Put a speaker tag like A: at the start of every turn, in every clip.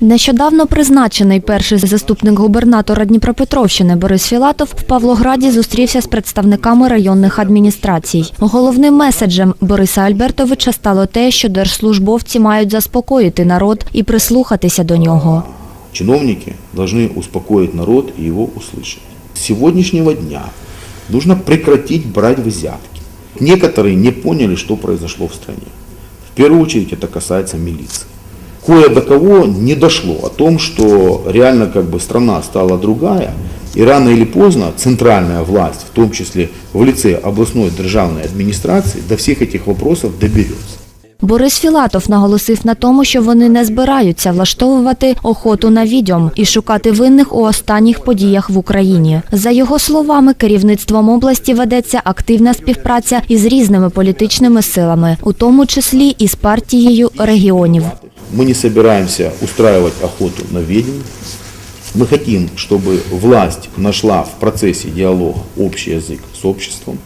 A: Нещодавно призначений перший заступник губернатора Дніпропетровщини Борис Філатов в Павлограді зустрівся з представниками районних адміністрацій. Головним меседжем Бориса Альбертовича стало те, що держслужбовці мають заспокоїти народ і прислухатися до нього.
B: Чиновники должны успокоить народ и его услышать. С сегодняшнего дня нужно прекратить брать взятки. Некоторые не поняли, что произошло в стране. В первую очередь это касается милиции. Кое до кого не дошло о том, что реально как бы страна стала другая, и рано или поздно центральная власть, в том числе в лице областной державной администрации, до всех этих вопросов доберется.
A: Борис Філатов наголосив на тому, що вони не збираються влаштовувати охоту на відьом і шукати винних у останніх подіях в Україні. За його словами, керівництвом області ведеться активна співпраця із різними політичними силами, у тому числі і з партією регіонів.
B: Мы не собираемся устраивать охоту на ведьм. Мы хотим, чтобы власть нашла в процессе диалога общий язык с обществом.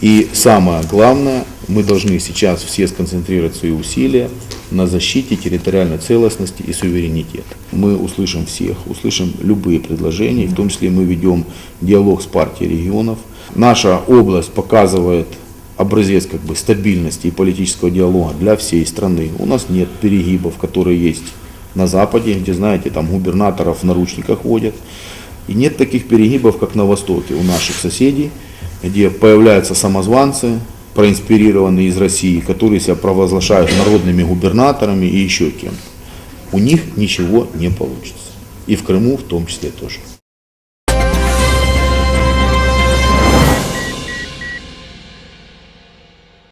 B: И самое главное, мы должны сейчас все сконцентрировать свои усилия на защите территориальной целостности и суверенитета. Мы услышим всех, услышим любые предложения, в том числе мы ведем диалог с партией регионов. Наша область показывает образец как бы стабильности и политического диалога для всей страны. У нас нет перегибов, которые есть на Западе, где, знаете, там губернаторов в наручниках водят. И нет таких перегибов, как на Востоке у наших соседей, где появляются самозванцы, проинспирированные из России, которые себя провозглашают народными губернаторами и еще кем-то. У них ничего не получится. И в Крыму в том числе тоже.